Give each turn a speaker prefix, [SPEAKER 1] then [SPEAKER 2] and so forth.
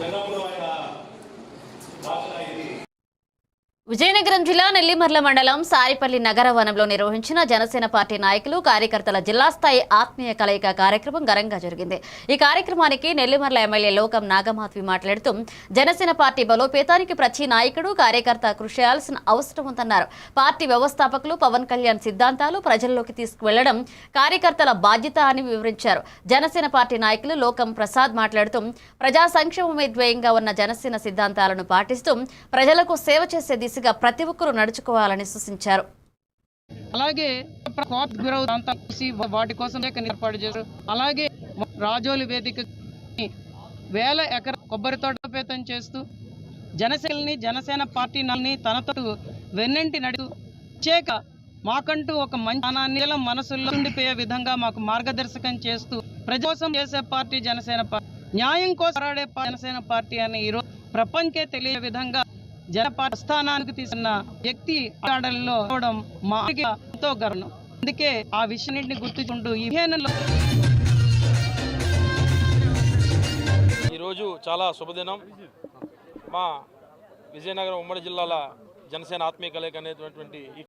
[SPEAKER 1] జగన్లో ఆయన విజయనగరం జిల్లా నెల్లిమర్ల మండలం సారిపల్లి నగర వనంలో నిర్వహించిన జనసేన పార్టీ నాయకులు కార్యకర్తల జిల్లా స్థాయి ఆత్మీయ కలయిక కార్యక్రమం ఘనంగా జరిగింది. ఈ కార్యక్రమానికి నెల్లిమర్ల ఎమ్మెల్యే లోకం నాగమాధవి మాట్లాడుతూ జనసేన పార్టీ బలోపేతానికి ప్రతి నాయకుడు కార్యకర్త కృషి చేయాల్సిన అవసరం ఉందన్నారు. పార్టీ వ్యవస్థాపకులు పవన్ కళ్యాణ్ సిద్ధాంతాలు ప్రజల్లోకి తీసుకువెళ్ళడం కార్యకర్తల బాధ్యత అని వివరించారు. జనసేన పార్టీ నాయకులు లోకం ప్రసాద్ మాట్లాడుతూ ప్రజా సంక్షేమమే ధ్యేయంగా ఉన్న జనసేన సిద్ధాంతాలను పాటిస్తూ ప్రజలకు సేవ చేసే దిశగా ప్రతి ఒక్కరూ నడుచుకోవాలని సూచించారు.
[SPEAKER 2] అలాగే వాటి కోసం ఏర్పాటు చేశారు. అలాగే రాజోలు వేదిక వేల ఎకర కొబ్బరి తోటపేతం చేస్తూ జనసేనని జనసేన పార్టీ నాల్ని తనతో వెన్నంటి నడుతూ ప్రత్యేక మాకంటూ ఒక మంచి స్థానాన్ని మనసుల్లో ఉండిపోయే విధంగా మాకు మార్గదర్శకం చేస్తూ ప్రజోసం చేసే పార్టీ జనసేన పార్టీ న్యాయం కోసం పోరాడే జనసేన పార్టీ అని ఈరోజు ప్రపంచకే తెలియ విధంగా జనపార్టీ స్థానానికి తీసుకున్న వ్యక్తి ఆడల్లో రావడం మా ఎంతో గర్వం. అందుకే ఆ విషయాన్ని గుర్తుంటూ ఈ
[SPEAKER 3] ఈరోజు చాలా శుభదినం. మా విజయనగరం ఉమ్మడి జిల్లాల జనసేన ఆత్మీయ కలయిక అనేటువంటి